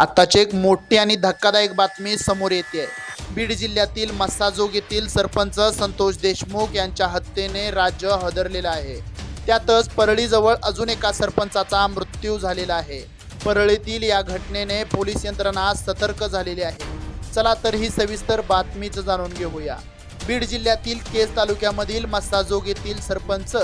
आत्ताची एक मोठी आणि धक्कादायक बातमी समोर येते आहे बीड जिल्ह्यातील मस्साजोग येथील सरपंच संतोष देशमुख यांच्या हत्येने राज्य हदरलेलं आहे. त्यातच परळीजवळ अजून एका सरपंचाचा मृत्यू झालेला आहे. परळीतील या घटनेने पोलीस यंत्रणा सतर्क झालेली आहे. चला तर ही सविस्तर बातमीच जाणून घेऊया. बीड जिल्ह्यातील केज तालुक्यामधील मस्साजोग येथील सरपंच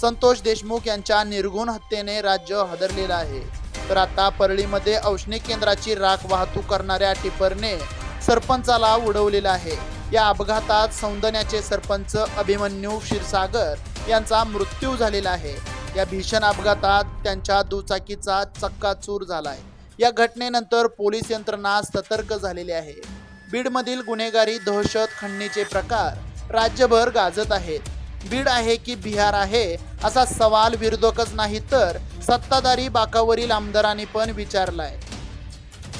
संतोष देशमुख यांच्या निर्गुण हत्येने राज्य हदरलेलं आहे. तर आता परळीमध्ये औष्णिक केंद्राची राख वाहतूक करणाऱ्या टिपरने सरपंचाला उडवलेला आहे. या अपघातात सौंदण्याचे सरपंच अभिमन्यू क्षीरसागर यांचा मृत्यू झालेला आहे. या भीषण अपघातात त्यांच्या दुचाकीचा चक्काचूर झालाय. या घटनेनंतर पोलीस यंत्रणा सतर्क झालेली आहे. बीडमधील गुन्हेगारी दहशत खंडणीचे प्रकार राज्यभर गाजत आहेत. बीड आहे की बिहार आहे असा सवाल विरोधकच नाही तर सत्ताधारी बाकावरील आमदारांनी पण विचारलाय.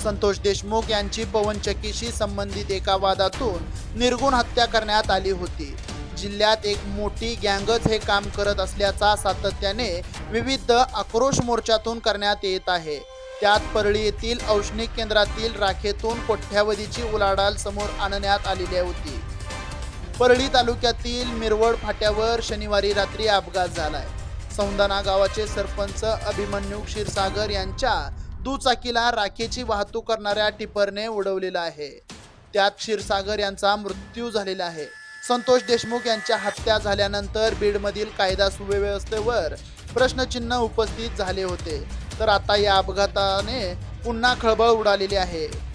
संतोष देशमुख यांची पवनचक्कीशी संबंधित एका वादातून निर्गुण हत्या करण्यात आली होती. जिल्ह्यात एक मोठी गँगच हे काम करत असल्याचा सातत्याने विविध आक्रोश मोर्चातून करण्यात येत आहे. त्यात परळी येथील औष्णिक केंद्रातील राखेतून कोट्यावधीची उलाढाल समोर आणण्यात आलेली होती. परळी तालुक्यातील मिरवड फाट्यावर शनिवारी रात्री अपघात झालाय. सौंदाणा गावाचे सरपंच अभिमन्यू क्षीरसागर यांच्या दुचाकीला राखेची वाहतूक करणाऱ्या टिपरने उडवलेलं आहे. त्यात क्षीरसागर यांचा मृत्यू झालेला आहे. संतोष देशमुख यांच्या हत्या झाल्यानंतर बीडमधील कायदा सुव्यवस्थेवर प्रश्नचिन्ह उपस्थित झाले होते. तर आता या अपघाताने पुन्हा खळबळ उडालेली आहे.